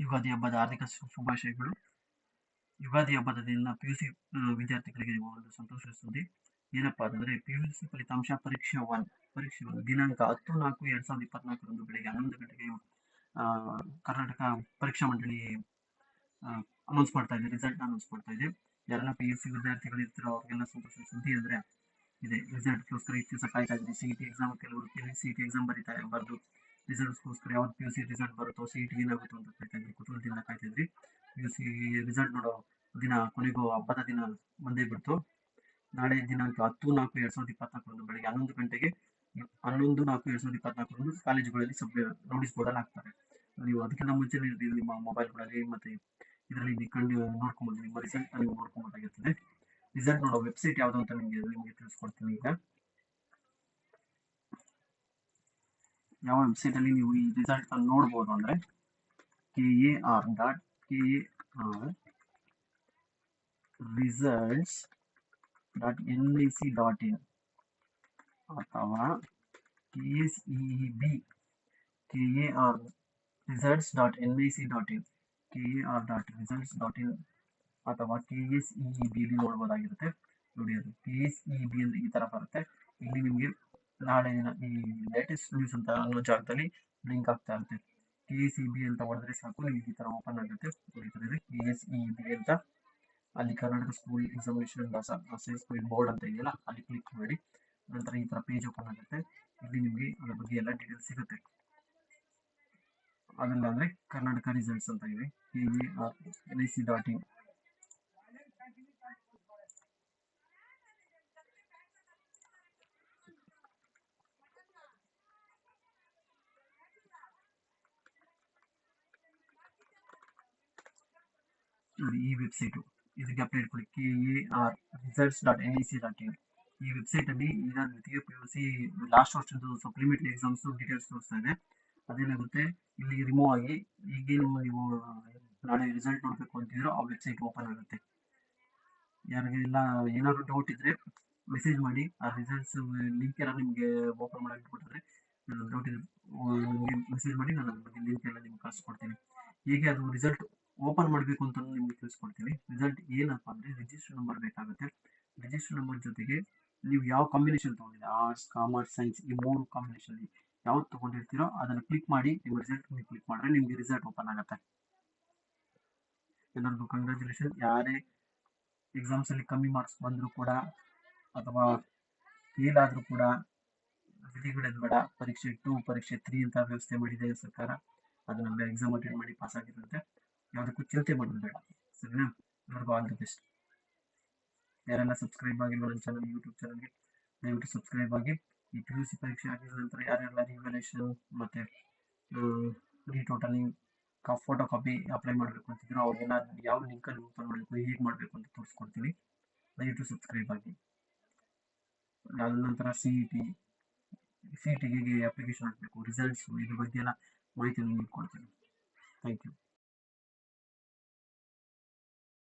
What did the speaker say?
ಯುಗಾದಿ ಹಬ್ಬದ ಶು- ಶುಭಾಶಯಗಳು. ಯುಗಾದಿ ಹಬ್ಬದ ದಿನ ಪಿ ಯು ಸಿ ವಿದ್ಯಾರ್ಥಿಗಳಿಗೆ ಒಂದು ಸಂತೋಷ ಸುದ್ದಿ. ಏನಪ್ಪಾ ಅಂತಂದ್ರೆ ಪಿ ಯು ಸಿ ಫಲಿತಾಂಶ ಪರೀಕ್ಷೆ ಒನ್, ಪರೀಕ್ಷೆ ಒಂದು ದಿನಾಂಕ ಹತ್ತು ನಾಲ್ಕು ಎರಡ್ ಸಾವಿರದ ಇಪ್ಪತ್ನಾಲ್ಕರಂದು ಬೆಳಗ್ಗೆ ಹನ್ನೊಂದು ಗಂಟೆಗೆ ಕರ್ನಾಟಕ ಪರೀಕ್ಷಾ ಮಂಡಳಿ ಅನೌನ್ಸ್ ಮಾಡ್ತಾ ಇದೆ ರಿಸಲ್ಟ್ ಅನೌನ್ಸ್ ಮಾಡ್ತಾ ಇದೆ. ಯಾರೆಲ್ಲ ಪಿ ಯು ಸಿ ವಿದ್ಯಾರ್ಥಿಗಳು ಇರ್ತಾರೋ ಅವ್ರಿಗೆಲ್ಲ ಸಂತೋಷ ಸುದ್ದಿ ಅಂದ್ರೆ, ಇದೆ. ರಿಸಲ್ಟ್ಗೋಸ್ಕರ ಹೆಚ್ಚು ಕಾಯ್ತಾ ಇದ್ದೀವಿ ಸಿ ಟಿ ಎಕ್ಸಾಮ್ ಕೆಲವರು ಸಿ ಟಿ ಎಕ್ಸಾಮ್ ಬರೀತಾ ಬರೆದು. ರಿಸಲ್ಟ್ಸ್ಗೋಸ್ಕರ ಯಾವ್ದು ಪಿ ಯು ಸಿ ರಿಸಲ್ಟ್ ಬರುತ್ತೋ ಸಿ ಇಟ್ ಏನಾಗುತ್ತೋ ಅಂತ ಕಾಯ್ತಿದ್ರಿ ಕುತೂಹಲದಿಂದ ಕಾಯ್ತಿದ್ರಿ. ಪಿ ಯು ಸಿ ರಿಸಲ್ಟ್ ನೋಡೋ ದಿನ ಕೊನೆಗೂ ಹಬ್ಬದ ದಿನ ಬಂದೇ ಬಿಡ್ತು. ನಾಳೆ ದಿನಾಂಕ ಹತ್ತು ನಾಲ್ಕು ಎರಡ್ ಸಾವಿರದ ಇಪ್ಪತ್ನಾಲ್ಕರಂದು ಬೆಳಗ್ಗೆ ಹನ್ನೊಂದು ಗಂಟೆಗೆ ಹನ್ನೊಂದು ನಾಲ್ಕು ಎರಡ್ ಸಾವಿರದ ಇಪ್ಪತ್ನಾಲ್ಕರಂದು ಕಾಲೇಜುಗಳಲ್ಲಿ ಸಬ್ ನೋಟಿಸ್ ಬೋರ್ಡಲ್ಲಿ ಹಾಕ್ತಾರೆ. ನೀವು ಅದಕ್ಕಿಂತ ಮುಂಚೆ ನಿಮ್ಮ ಮೊಬೈಲ್ಗಳಲ್ಲಿ ಮತ್ತೆ ಇದರಲ್ಲಿ ನೀವು ಕಂಡು ನೋಡ್ಕೊಬೋದು ನಿಮ್ಮ ರಿಸಲ್ಟ್ ನೀವು ನೋಡ್ಕೊಬೋದಾಗಿರ್ತದೆ ರಿಸಲ್ಟ್ ನೋಡೋ ವೆಬ್ಸೈಟ್ ಯಾವುದು ಅಂತ ನಿಮಗೆ ನಿಮಗೆ ತಿಳಿಸ್ಕೊಡ್ತೀನಿ ಈಗ. ಯಾವ ವೆಬ್ಸೈಟ್ ಅಲ್ಲಿ ನೀವು ಈ ರಿಸಲ್ಟ್ ಅನ್ನು ನೋಡ್ಬೋದು ಅಂದ್ರೆ K A R dot K A R results dot N I C dot in ಅಥವಾ K S E B K A R results dot N I C dot in K A R dot results dot in ಅಥವಾ K S E B ಇಲ್ಲಿ ನೋಡ್ಬೋದಾಗಿರುತ್ತೆ. ನೋಡಿ ಅದು K S E B ಅಂದ್ರೆ ಈ ತರ ಬರುತ್ತೆ. ಇಲ್ಲಿ ನಿಮಗೆ ನಾಳೆ ದಿನ ಈ ಲೇಟೆಸ್ಟ್ ನ್ಯೂಸ್ ಅಂತ ಅನ್ನೋ ಜಾಗದಲ್ಲಿ ಲಿಂಕ್ ಆಗ್ತಾ ಇರುತ್ತೆ. ಕೆ ಎಸ್ ಇ ಬಿ ಅಂತ ಹೊಡೆದ್ರೆ ಸಾಕು ನಿಮ್ಗೆ ಈ ತರ ಓಪನ್ ಆಗುತ್ತೆ ಎ ಎಸ್ ಇ ಬಿ ಅಂತ ಅಲ್ಲಿ Karnataka school examination school board ಅಂತ ಇದೆಯಲ್ಲ, ಅಲ್ಲಿ ಕ್ಲಿಕ್ ಮಾಡಿ, ನಂತರ ಈ ತರ ಪೇಜ್ ಓಪನ್ ಆಗುತ್ತೆ. ಇಲ್ಲಿ ನಿಮಗೆ ಅದ್ರ ಬಗ್ಗೆ ಎಲ್ಲ ಡೀಟೇಲ್ಸ್ ಸಿಗುತ್ತೆ. ಅದಲ್ಲ ಅಂದ್ರೆ ಕರ್ನಾಟಕ ರಿಸಲ್ಟ್ಸ್ ಅಂತ ಇದೆ. A R N I C dot in ನೋಡಿ ಈ ವೆಬ್ಸೈಟು. ಇದಕ್ಕೆ ಅಪ್ಡೇಟ್ ಕೊಡಿ. K A R results dot N I C dot in ಈ ವೆಬ್ಸೈಟ್ ಅಲ್ಲಿ ಈಗ ರೀತಿಯ ಪಿ ಯು ಸಿ ಲಾಸ್ಟ್ ವರ್ಷದ್ದು ಸಪ್ಲಿಮೆಂಟರಿ ಎಕ್ಸಾಮ್ಸ್ ಡೀಟೇಲ್ಸ್ ತೋರಿಸ್ತಾ ಇದೆ. ಅದೇನಾಗುತ್ತೆ? ಇಲ್ಲಿ ರಿಮೂವ್ ಆಗಿ ಈಗೇನು ನೀವು ನಾಳೆ ರಿಸಲ್ಟ್ ನೋಡಬೇಕು ಅಂತಿದ್ರು ಆ ವೆಬ್ಸೈಟ್ ಓಪನ್ ಆಗುತ್ತೆ. ಯಾರಿಗೆಲ್ಲ ಏನಾದ್ರು ಡೌಟ್ ಇದ್ರೆ ಮೆಸೇಜ್ ಮಾಡಿ. ಆ ರಿಸಲ್ಟ್ಸ್ ಲಿಂಕ್ ಎಲ್ಲ ನಿಮಗೆ ಓಪನ್ ಮಾಡಕ್ಕೆ ಕೊಟ್ಟಿದ್ರೆ ಡೌಟ್ ಇದ್ರೆ ನಿಮಗೆ ಮೆಸೇಜ್ ಮಾಡಿ, ನಾನು ಅದ್ರ ಬಗ್ಗೆ ಲಿಂಕ್ ಎಲ್ಲ ನಿಮ್ಗೆ ಕಳಿಸ್ಕೊಡ್ತೀನಿ. ಹೇಗೆ ಅದು ರಿಸಲ್ಟ್ ಓಪನ್ ಮಾಡಬೇಕು ಅಂತ ನಿಮ್ಗೆ ತಿಳಿಸ್ಕೊಡ್ತೀನಿ. ರಿಸಲ್ಟ್ ಏನಪ್ಪ ಅಂದರೆ ರಿಜಿಸ್ಟರ್ ನಂಬರ್ ಬೇಕಾಗುತ್ತೆ. ರಿಜಿಸ್ಟರ್ ನಂಬರ್ ಜೊತೆಗೆ ನೀವು ಯಾವ ಕಾಂಬಿನೇಷನ್ ತೊಗೊಂಡಿದ್ದೀರಾ ಆರ್ಟ್ಸ್ ಕಾಮರ್ಸ್ ಸೈನ್ಸ್ ಈ ಮೂರು ಕಾಂಬಿನೇಷನ್ ಯಾವ್ದು ತೊಗೊಂಡಿರ್ತೀರೋ ಅದನ್ನು ಕ್ಲಿಕ್ ಮಾಡಿ ನಿಮ್ಮ ರಿಸಲ್ಟ್ ನೀವು ಕ್ಲಿಕ್ ಮಾಡಿದ್ರೆ ನಿಮಗೆ ರಿಸಲ್ಟ್ ಓಪನ್ ಆಗುತ್ತೆ. ಎಲ್ಲರಿಗೂ ಕಂಗ್ರ್ಯಾಚುಲೇಷನ್ ಯಾರೇ ಎಕ್ಸಾಮ್ಸ್ ಅಲ್ಲಿ ಕಮ್ಮಿ ಮಾರ್ಕ್ಸ್ ಬಂದರೂ ಕೂಡ ಅಥವಾ ಫೇಲ್ ಆದರೂ ಕೂಡ ವಿಧಿಗಳೇನು ಬೇಡ. ಪರೀಕ್ಷೆ ಟು ಪರೀಕ್ಷೆ ತ್ರೀ ಅಂತ ವ್ಯವಸ್ಥೆ ಮಾಡಿದೆ ಸರ್ಕಾರ. ಅದನ್ನೆಲ್ಲ ಎಕ್ಸಾಮ್ ಅಟೆಂಡ್ ಮಾಡಿ ಪಾಸ್ ಆಗಿರುತ್ತೆ. ಯಾವುದಕ್ಕೂ ಚಿಂತೆ ಮಾಡೋದು ಬೇಡ ಸರಿನಾ? ಎಲ್ಲರಿಗೂ ಆಲ್ ದಿ ಬೆಸ್ಟ್. ಯಾರೆಲ್ಲ ಸಬ್ಸ್ಕ್ರೈಬ್ ಆಗಿಲ್ಲ ನನ್ನ ಚಾನಲ್, ಯೂಟ್ಯೂಬ್ ಚಾನಲ್ಗೆ, ದಯವಿಟ್ಟು ಸಬ್ಸ್ಕ್ರೈಬ್ ಆಗಿ. ಈ ಪಿ ಯು ಸಿ ಪರೀಕ್ಷೆ ಆಗಿದ ನಂತರ ಯಾರೆಲ್ಲ ರಿವ್ಯಾಲ್ಯೂಷನ್ ಮತ್ತು ರೀಟೋಟಲಿಂಗ್ ಕಾ ಫೋಟೋ ಕಾಪಿ ಅಪ್ಲೈ ಮಾಡಬೇಕು ಅಂತಿದ್ರು ಅವ್ರಿಗೆಲ್ಲ ಯಾವ ಲಿಂಕಲ್ಲಿ ಓಪನ್ ಮಾಡಬೇಕು ಹೇಗೆ ಮಾಡಬೇಕು ಅಂತ ತೋರಿಸ್ಕೊಡ್ತೀನಿ. ದಯವಿಟ್ಟು ಸಬ್ಸ್ಕ್ರೈಬ್ ಆಗಿ. ಅದ ನಂತರ C E T C E ಟಿಗೆ ಅಪ್ಲಿಕೇಶನ್ ಹಾಕಬೇಕು. ರಿಸಲ್ಟ್ಸು ಇದ್ರ ಬಗ್ಗೆ ಎಲ್ಲ ಮಾಹಿತಿ ನೀಡ್ಕೊಡ್ತೀನಿ. ಕೊಡ್ತೀನಿ ಥ್ಯಾಂಕ್ ಯು